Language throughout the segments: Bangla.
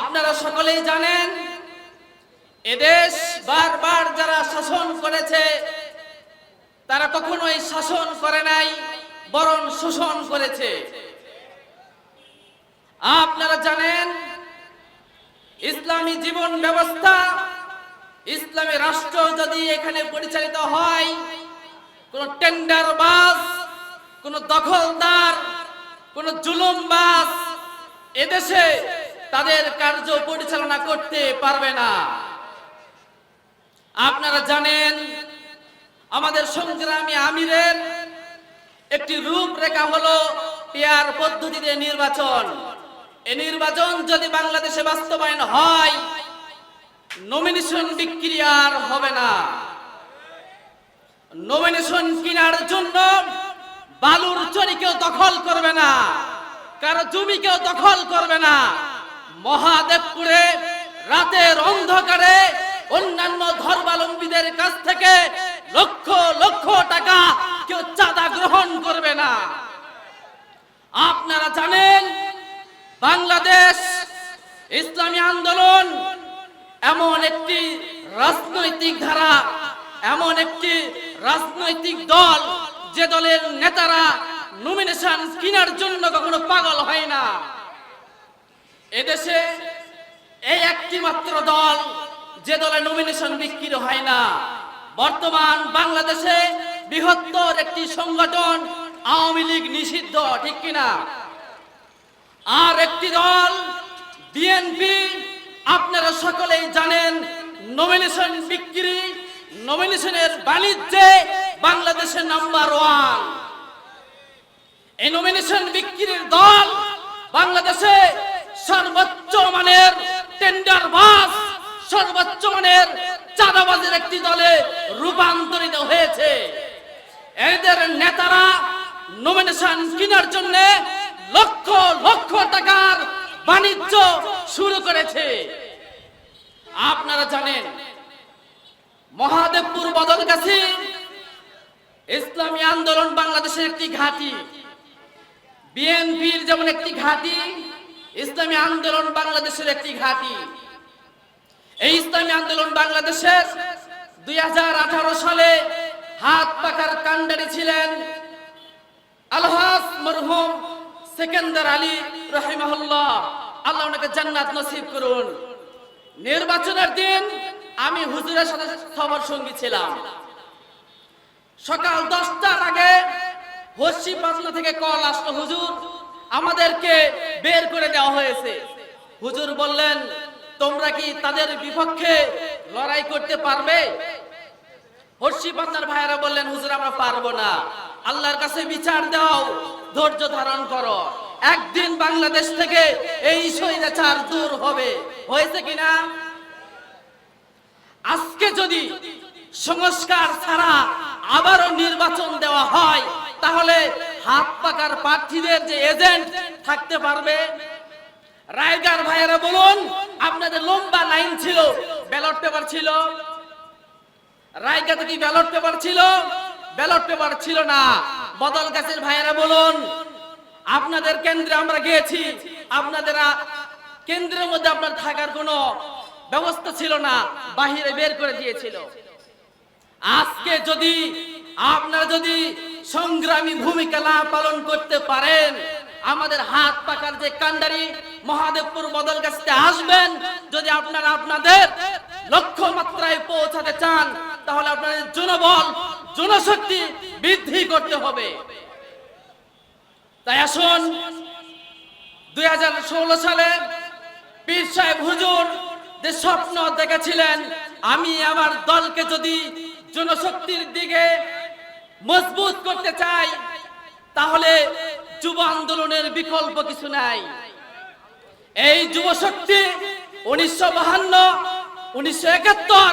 আপনারা সকলেই জানেন এদেশ বারবার যারা শাসন করেছে, তারা কখনোই শাসন করে নাই, বরং শোষণ করেছে। আপনারা জানেন, ইসলামী জীবন ব্যবস্থা, ইসলামী রাষ্ট্র যদি এখানে পরিচালিত হয়, কোন টেন্ডার বাস কোন দখলদার, কোন জুলুমবাস এদেশে তাদের কার্য পরিচালনা করতে পারবে না। আপনারা জানেন, আমাদের সংগ্রামী আমিরের একটি রূপরেখা হলো পেয়ার পদ্ধতিতে নির্বাচন। এই নির্বাচন যদি বাংলাদেশে বাস্তবায়ন হয় নমিনেশন বিক্রি আর হবে না। নমিনেশন কেনার জন্য বালুর চরি কেউ দখল করবে না, কারও জমি কেউ দখল করবে না। মহাদেবপুরে রাতের অন্ধকারে অন্যান্য ধর্মাবলম্বীদের কাছ থেকে লক্ষ লক্ষ টাকা কেউ চাঁদা গ্রহণ করবে না। আপনারা জানেন, বাংলাদেশ ইসলামী আন্দোলন এমন একটি রাজনৈতিক ধারা, এমন একটি রাজনৈতিক দল যে দলের নেতারা নমিনেশন কেনার জন্য কখনো পাগল হয় না। এদেশে এই একটি মাত্র দল যে দলে নমিনেশন বিক্রি হয় না। বর্তমান বাংলাদেশে বৃহত্তর একটি সংগঠন আওয়ামী লীগ নিষিদ্ধ, ঠিক কিনা? আর একটি দল বিএনপি আপনারা সকলেই জানেন নমিনেশন বিক্রি নমিনেশনের বাণিজ্যে বাংলাদেশের নাম্বার ওয়ান এই নমিনেশন বিক্রির দল বাংলাদেশে সর্বোচ্চ মানের টেন্ডার বাস সর্বোচ্চ মানের চাঁদাবাজের একটি দলে রূপান্তরিত হয়েছে। এদের নেতারা নমিনেশন কেনার জন্য লক্ষ লক্ষ টাকার বাণিজ্য শুরু করেছে। আপনারা জানেন, মহাদেবপুর বদলগাছি ইসলামী আন্দোলন বাংলাদেশের একটি ঘাঁটি। বিএনপির যেমন একটি ঘাঁটি ইসলামী আন্দোলন বাংলাদেশের একটি ঘাঁটি। এই ইসলামী আন্দোলন বাংলাদেশের দুই হাজার আঠারো সালে হাত পাকার কাণ্ডারি ছিলেন আলহাস মরহুম সেকেন্দার আলী রহিমাহুল্লাহ। আল্লাহ ওনাকে জান্নাত নসিব করুন। নির্বাচনের দিন আমি হুজুরের সাথে খবর সঙ্গী ছিলাম। সকাল দশটার আগে হসি পাতনা থেকে কল আসলো হুজুর। আমাদেরকে বের করে দেওয়া হয়েছে। হুজুর বললেন, তোমরা কি তাদের বিপক্ষে লড়াই করতে পারবে? হর্ষি ভাইয়েরা বললেন, হুজুর, আমরা পারব না। আল্লাহর কাছে বিচার দাও, ধৈর্য ধারণ করো। একদিন বাংলাদেশ থেকে এই স্বৈরাচার দূর হবে। হয়েছে কিনা আজকে যদি সংস্কার ছাড়া আবারও নির্বাচন দেওয়া হয়, তাহলে হাত পাকার প্রার্থীদের যে এজেন্ট থাকতে পারবে। রায়গার ভাইয়েরা বলুন, আপনাদের লম্বা লাইন ছিল, ব্যালট পেপার ছিল। রায়গাতে কি ব্যালট পেপার ছিল? ব্যালট পেপার ছিল না। বদল গাছের ভাইয়েরা বলুন, আপনাদের কেন্দ্রে আমরা গিয়েছি। আপনাদের কেন্দ্রের মধ্যে আপনার থাকার কোনো ব্যবস্থা ছিল না, বাহিরে বের করে দিয়েছিল। আজকে যদি, আপনারা যদি সংগ্রামী ভূমিকা না পালন করতে পারেন। আমাদের হাত পাকার যে কান্ডারি মহাদেবপুর বদল গাছতে আসবেন। যদি আপনারা আপনাদের লক্ষ্য মাত্রায় পৌঁছাতে চান, তাহলে আপনাদের জনবল, জনশক্তি বৃদ্ধি করতে হবে। তাই আসুন, দুই হাজার ষোলো সালে পীর সাহেব হুজুর যে স্বপ্ন দেখেছিলেন, আমি আমার দলকে যদি জনশক্তির দিকে মজবুত করতে চাই, তাহলে যুব আন্দোলনের বিকল্প কিছু নাই। এই যুব শক্তি উনিশশো বাহান্ন, উনিশশো একাত্তর,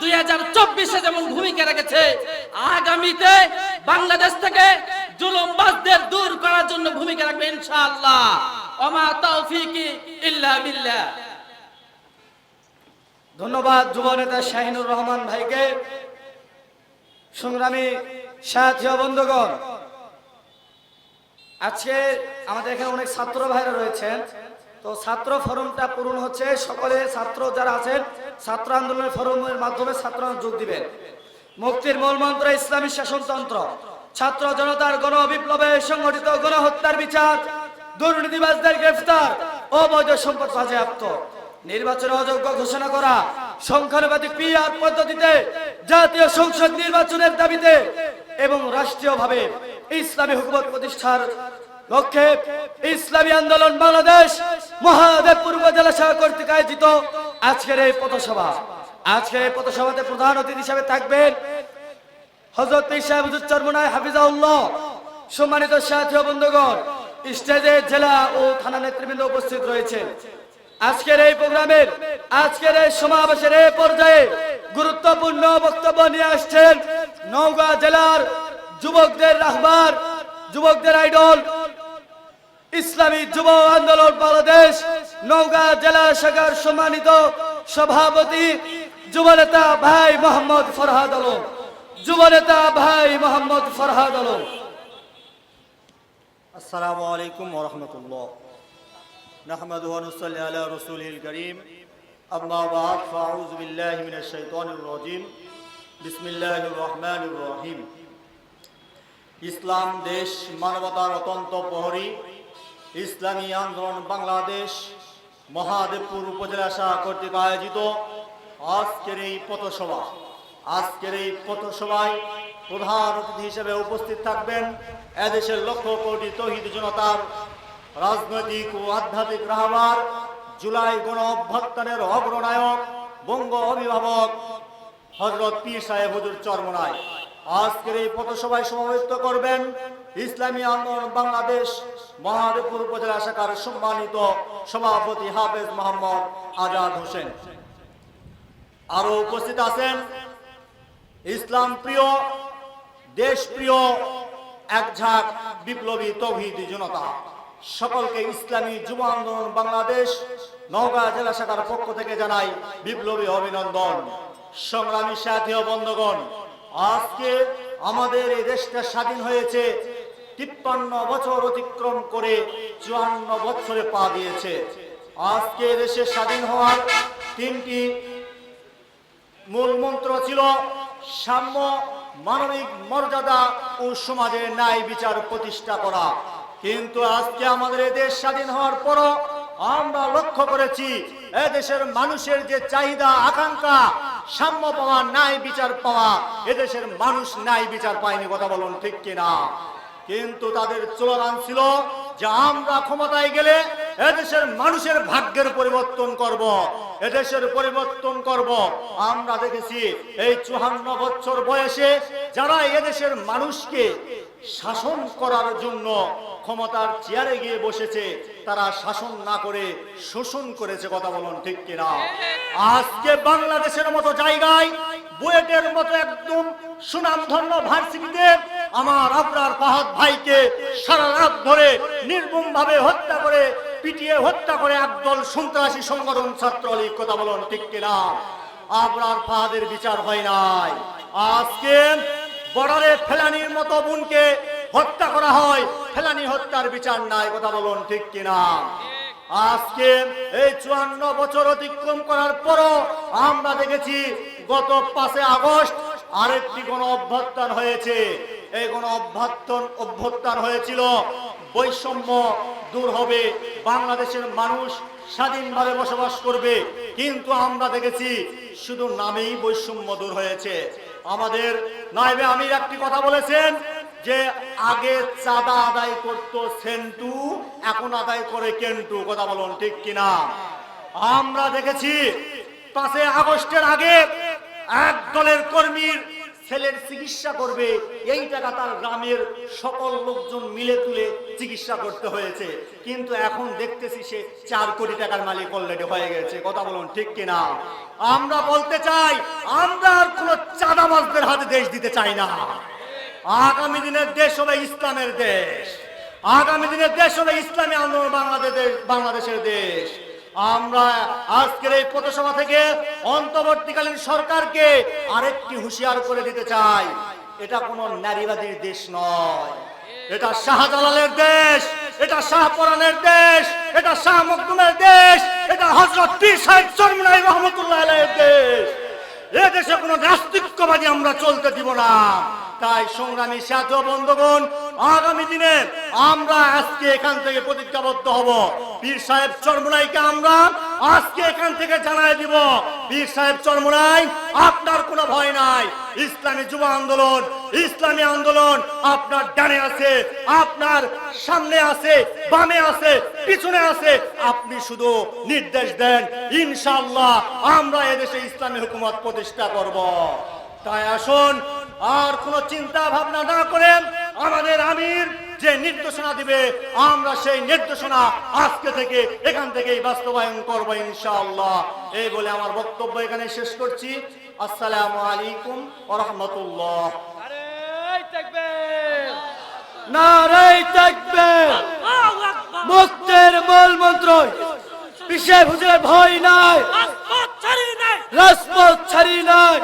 দুই হাজার চব্বিশে যেমন ভূমিকা রেখেছে, আগামীতে বাংলাদেশ থেকে জুলুমবাজদের দূর করার জন্য ভূমিকা রাখবে ইনশাআল্লাহ। ওমা তৌফিকি ইল্লা বিল্লাহ। ধন্যবাদ যুব নেতা শাহিনুর রহমান ভাইকে। সংগ্রামী সাথী বন্ধুগণ। আজকে আমাদের এখানে অনেক ছাত্র ভাইরা রয়েছেন। তো ছাত্র ফরমটা পূরণ হচ্ছে। সকলে ছাত্র যারা আছেন, ছাত্র আন্দোলনের ফরমের মাধ্যমে ছাত্র যোগ দিবেন। মুক্তির মূল মন্ত্র ইসলামী শাসনতন্ত্র। ছাত্র জনতার গণ বিপ্লবে সংগঠিত গণহত্যার বিচার, দুর্নীতিবাজদের গ্রেফতার, অবৈধ সম্পদ বাজেয়াপ্ত। নির্বাচনে অযোগ্য ঘোষণা করা, সংখ্যানুপাতিক পিআর পদ্ধতিতে জাতীয় সংসদ নির্বাচনের দাবিতে এবং রাষ্ট্রীয়ভাবে ইসলামী হুকুমত প্রতিষ্ঠার লক্ষ্যে ইসলামী আন্দোলন বাংলাদেশ মহাদেবপুর উপজেলা শাখা কর্তৃক আয়োজিত আজকের এই পথসভা। আজকের এই পথসভাতে প্রধান অতিথি হিসাবে থাকবেন হজরত হুজুর চরমনায় হাফিজাউল্লাহ সম্মানিত সাথী ও বন্ধুগণ, স্টেজে জেলা ও থানা নেতৃবৃন্দ উপস্থিত রয়েছে। আজকের এই প্রোগ্রামের, আজকের এই সমাবেশের এই পর্যায়ে গুরুত্বপূর্ণ বক্তব্য নিয়ে আসছেন নওগাঁ জেলার যুবকদের রাহবার যুবকদের আইডল ইসলামী যুব আন্দোলন বাংলাদেশ নওগাঁ জেলা শাখার সম্মানিত সভাপতি যুবনেতা ভাই মোহাম্মদ ফরহাদ আলম যুবনেতা ভাই মোহাম্মদ ফরহাদ আলম السلام عليكم ورحمة الله نحمده ونصلي على رسوله الكريم أما بعد فأعوذ بالله من الشيطان الرجيم ইসলাম দেশ মানবতার অতন্ত প্রহরী। ইসলামী আন্দোলন বাংলাদেশ মহাদেবপুর উপজেলা শাখা কর্তৃক আয়োজিত আজকের এই পথসভা। আজকের এই পথসভায় প্রধান অতিথি হিসেবে উপস্থিত থাকবেন এদেশের লক্ষ কোটি তহিদ জনতার রাজনৈতিক ও আধ্যাত্মিক রাহবার জুলাই গণ অভ্যুত্থানের অগ্রনায়ক বঙ্গ অভিভাবক হজরত পীর সাহেব হুজুর চরমনায়। আজকের এই পথসভায় সমাবেত করবেন ইসলামী আন্দোলন বাংলাদেশ মহাদেবপুর উপজেলা শাখার সম্মানিত সভাপতি হাফেজ মোহাম্মদ আজাদ হোসেন। আরও উপস্থিত আছেন ইসলাম প্রিয় দেশ প্রিয় এক ঝাঁক বিপ্লবী, তৌহিদি জনতা। সকলকে ইসলামী যুব আন্দোলন বাংলাদেশ নওগাঁ জেলা শাখার পক্ষ থেকে জানাই বিপ্লবী অভিনন্দন। সংগ্রামী সাথী ও বন্ধুগণ, আজকে আমাদের এই দেশটা স্বাধীন হয়েছে, তিপ্পান্ন বছর অতিক্রম করে চুয়ান্ন বছরে পা দিয়েছে। আজকে দেশে স্বাধীন হওয়ার তিনটি মূল মন্ত্র ছিল, সাম্য, মানবিক মর্যাদা ও সমাজে ন্যায় বিচার প্রতিষ্ঠা করা। কিন্তু আজকে আমাদের দেশ স্বাধীন হওয়ার পরও আমরা লক্ষ্য করেছি, এ দেশের মানুষের যে চাহিদা, আকাঙ্ক্ষা সাম্য পাওয়া নাই বিচার পাওয়া। এদেশের মানুষ নাই বিচার পায়নি, কথা বলুন ঠিক কিনা? কিন্তু তাদের চলমান ছিল যে আমরা ক্ষমতায় গেলে এদেশের মানুষের ভাগ্যের পরিবর্তন করব। এদেশের পরিবর্তন করব। আমরা দেখেছি এই চুহান্ন বছর বয়সে যারা এদেশের মানুষকে শাসন করার জন্য ক্ষমতার চেয়ারে গিয়ে বসেছে, তারা শাসন না করে শোষণ করেছে কথা বলুন ঠিক কিনা। আজকে বাংলাদেশের মতো জায়গায় বুয়েটের মতো একদম সুনামধন্য ভার্সিটিতে আমার আপনার ফাহাদ ভাইকে সারা রাত ধরে নির্মম ভাবে হত্যা করে, পিটিয়ে হত্যা করে একদল সন্ত্রাসী সংগঠন ছাত্রলীগ, কথা বলুন ঠিক কিনা। আপনার ফাহাদের বিচার হয় নাই। আজকে বর্ডারে ফেলানির মতো বোনকে হত্যা করা হয় হত্যার বিচার নাই, কথা বলুন ঠিক কিনা? আজকে এই চুয়ান্ন বছর অতিক্রম করার পরও আমরা দেখেছি গত পাঁচে আগস্ট আরেকটি গণ অভ্যুত্থান হয়েছে। এই গণ অভ্যুত্থান অভ্যুত্থান হয়েছিল, বৈষম্য দূর হবে, বাংলাদেশের মানুষ স্বাধীনভাবে বসবাস করবে। কিন্তু আমরা দেখেছি শুধু নামেই বৈষম্য দূর হয়েছে। আমাদের নাইবে আমির একটি কথা বলেছেন যে আগে চাঁদা আদায় করত সেন্টু, এখন আদায় করে কেন্টু, কথা বলুন ঠিক কিনা? আমরা দেখেছি পাঁচে আগস্টের আগে এক দলের কর্মীর ছেলের চিকিৎসা করবে, এই টাকা তার গ্রামের সকল লোকজন মিলে তুলে চিকিৎসা করতে হয়েছে। কিন্তু এখন দেখতেছি সে চার কোটি টাকার মালিক অলরেডি হয়ে গেছে, কথা বলুন ঠিক কিনা? আমরা বলতে চাই, আমরা আর কোনো চাঁদাবাজদের হাতে দেশ দিতে চাই না। আগামী দিনের দেশ হবে ইসলামের দেশ। আগামী দিনের দেশ হবে ইসলামী আন্দোলন বাংলাদেশের বাংলাদেশের দেশ। আমরা আজকের এই পথসভা থেকে অন্তর্বর্তীকালীন সরকারকে আরেকটি হুঁশিয়ার করে দিতে চাই। এটা কোনো নারীবাদীর দেশ নয়। এটা শাহজালালের দেশ, এটা শাহপরানের দেশ, এটা শাহ মখদুমের দেশ, এটা হজরত পীর সাহেব চরমনাই রহমতুল্লাহ দেশ। এ দেশে কোনো নাস্তিক্যবাদী আমরা চলতে দিব না। তাই সংগ্রামী সাথ বন্ধুগণ, আগামী দিনে আমরা আজকে এখান থেকে প্রতিজ্ঞাবদ্ধ হব। পীর সাহেব চরমুনাইকে আমরা আজকে এখান থেকে জানাই দিব। পীর সাহেব চরমুনাই, আপনার কোনো ভয় নাই। ইসলামী যুব আন্দোলন, ইসলামী আন্দোলন আপনার ডানে আছে, আপনার সামনে আছে, বামে আছে, পিছনে আছে। আপনি শুধু নির্দেশ দেন, ইনশাআল্লাহ আমরা এদেশে ইসলামী হুকুমত প্রতিষ্ঠা করব। তাই আসুন আর কোন চিন্তা ভাবনা না করেন আমাদের আমির যে নির্দেশনা দিবে আমরা সেই নির্দেশনা আজকে থেকে এখান থেকেই বাস্তবায়ন করব ইনশাআল্লাহ। এই বলে আমার বক্তব্য এখানে শেষ করছি। আসসালামু আলাইকুম রহমতুল্লাহ। নারাই থাকবে। মুক্তের মূল মন্ত্র। বিশ্বের ভয় নাই। রাজপথ ছাড়ি নাই।